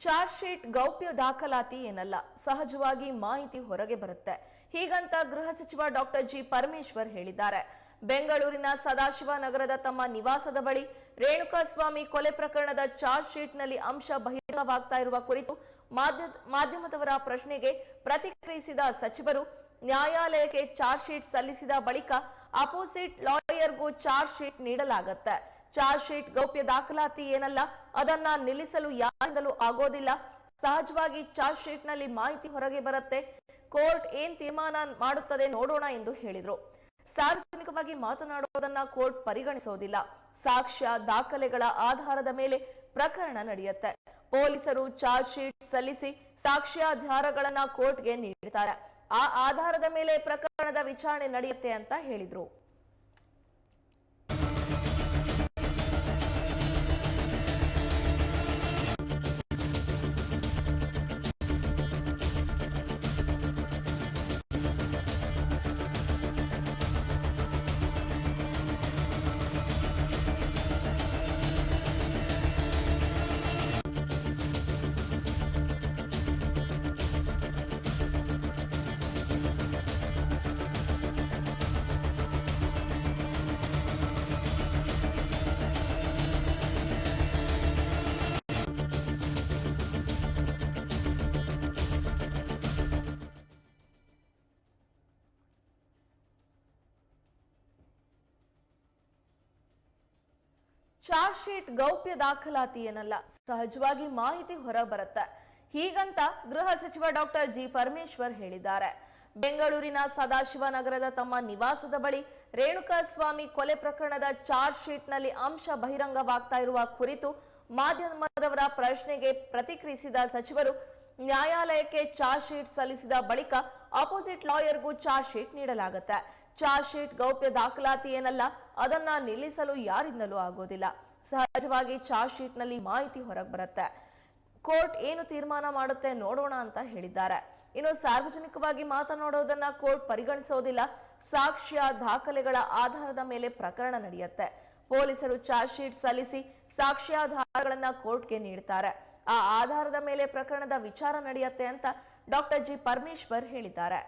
Charge sheet ಗೌಪ್ಯ ದಾಖಲಾತಿ ಏನಲ್ಲ, ಸಹಜವಾಗಿ ಮಾಹಿತಿ ಹೊರಗೆ ಬರುತ್ತೆ. ಹೀಗಂತ ಗೃಹ ಸಚಿವ ಡಾಕ್ಟರ್ ಜಿ ಪರಮೇಶ್ವರ್ ಹೇಳಿದ್ದಾರೆ. ಬೆಂಗಳೂರಿನ ಸದಾಶಿವ ನಗರದ ತಮ್ಮ ನಿವಾಸದ ಬಳಿ ರೇಣುಕಾಸ್ವಾಮಿ ಕೊಲೆ ಪ್ರಕರಣದ ಚಾರ್ಜ್ ಶೀಟ್ನಲ್ಲಿ ಅಂಶ ಬಹಿರಂಗವಾಗ್ತಾ ಇರುವ ಕುರಿತು ಮಾಧ್ಯ- ಮಾಧ್ಯಮದವರ ಪ್ರಶ್ನೆಗೆ ಪ್ರತಿಕ್ರಿಯಿಸಿದ ಸಚಿವರು, ನ್ಯಾಯಾಲಯಕ್ಕೆ ಚಾರ್ಜ್ ಶೀಟ್ ಸಲ್ಲಿಸಿದ ಬಳಿಕ ಅಪೋಸಿಟ್ ಲಾಯರ್ಗೂ ಚಾರ್ಜ್ ಶೀಟ್ ನೀಡಲಾಗುತ್ತೆ. ಚಾರ್ಜ್ ಶೀಟ್ ಗೌಪ್ಯ ದಾಖಲಾತಿ ಏನಲ್ಲ, ಅದನ್ನ ನಿಲ್ಲಿಸಲು ಯಾರಿಂದಲೂ ಆಗೋದಿಲ್ಲ. ಸಹಜವಾಗಿ ಚಾರ್ಜ್ ಶೀಟ್ನಲ್ಲಿ ಮಾಹಿತಿ ಹೊರಗೆ ಬರುತ್ತೆ. ಕೋರ್ಟ್ ಏನ್ ತೀರ್ಮಾನ ಮಾಡುತ್ತದೆ ನೋಡೋಣ ಎಂದು ಹೇಳಿದ್ರು. ಸಾರ್ವಜನಿಕವಾಗಿ ಮಾತನಾಡುವುದನ್ನ ಕೋರ್ಟ್ ಪರಿಗಣಿಸೋದಿಲ್ಲ. ಸಾಕ್ಷ್ಯ, ದಾಖಲೆಗಳ ಆಧಾರದ ಮೇಲೆ ಪ್ರಕರಣ ನಡೆಯುತ್ತೆ. ಪೊಲೀಸರು ಚಾರ್ಜ್ ಶೀಟ್ ಸಲ್ಲಿಸಿ ಸಾಕ್ಷ್ಯಾಧಾರಗಳನ್ನ ಕೋರ್ಟ್ಗೆ ನೀಡುತ್ತಾರೆ ಆ ಆಧಾರದ ಮೇಲೆ ಪ್ರಕರಣದ ವಿಚಾರಣೆ ನಡೆಯುತ್ತೆ ಅಂತ ಹೇಳಿದ್ರು. ಚಾರ್ಜ್ ಶೀಟ್ ಗೌಪ್ಯ ದಾಖಲಾತಿ ಏನಲ್ಲ, ಸಹಜವಾಗಿ ಮಾಹಿತಿ ಹೊರಬರುತ್ತೆ. ಹೀಗಂತ ಗೃಹ ಸಚಿವ ಡಾಕ್ಟರ್ ಜಿ ಪರಮೇಶ್ವರ್ ಹೇಳಿದ್ದಾರೆ. ಬೆಂಗಳೂರಿನ ಸದಾಶಿವ ನಗರದ ತಮ್ಮ ನಿವಾಸದ ಬಳಿ ರೇಣುಕಾಸ್ವಾಮಿ ಕೊಲೆ ಪ್ರಕರಣದ ಚಾರ್ಜ್ ಶೀಟ್ನಲ್ಲಿ ಅಂಶ ಬಹಿರಂಗವಾಗ್ತಾ ಇರುವ ಕುರಿತು ಮಾಧ್ಯಮದವರ ಪ್ರಶ್ನೆಗೆ ಪ್ರತಿಕ್ರಿಯಿಸಿದ ಸಚಿವರು, ನ್ಯಾಯಾಲಯಕ್ಕೆ ಚಾರ್ಜ್ ಶೀಟ್ ಸಲ್ಲಿಸಿದ ಬಳಿಕ ಅಪೋಸಿಟ್ ಲಾಯರ್ಗೂ ಚಾರ್ಜ್ ಶೀಟ್ ನೀಡಲಾಗುತ್ತೆ. ಚಾರ್ಜ್ ಶೀಟ್ ಗೌಪ್ಯ ದಾಖಲಾತಿ ಏನಲ್ಲ, ಅದನ್ನ ನಿಲ್ಲಿಸಲು ಯಾರಿಂದಲೂ ಆಗೋದಿಲ್ಲ. ಸಹಜವಾಗಿ ಚಾರ್ಜ್ ಶೀಟ್ನಲ್ಲಿ ಮಾಹಿತಿ ಹೊರಗೆ ಬರುತ್ತೆ. ಕೋರ್ಟ್ ಏನು ತೀರ್ಮಾನ ಮಾಡುತ್ತೆ ನೋಡೋಣ ಅಂತ ಹೇಳಿದ್ದಾರೆ. ಇನ್ನು ಸಾರ್ವಜನಿಕವಾಗಿ ಮಾತನಾಡೋದನ್ನ ಕೋರ್ಟ್ ಪರಿಗಣಿಸೋದಿಲ್ಲ. ಸಾಕ್ಷ್ಯ ದಾಖಲೆಗಳ ಆಧಾರದ ಮೇಲೆ ಪ್ರಕರಣ ನಡೆಯುತ್ತೆ. ಪೊಲೀಸರು ಚಾರ್ಜ್ ಶೀಟ್ ಸಲ್ಲಿಸಿ ಸಾಕ್ಷ್ಯಾಧಾರಗಳನ್ನ ಕೋರ್ಟ್ಗೆ ನೀಡ್ತಾರೆ. ಆ ಆಧಾರದ ಮೇಲೆ ಪ್ರಕರಣದ ವಿಚಾರ ನಡೆಯುತ್ತೆ ಅಂತ ಡಾಕ್ಟರ್ ಜಿ ಪರಮೇಶ್ವರ್ ಹೇಳಿದ್ದಾರೆ.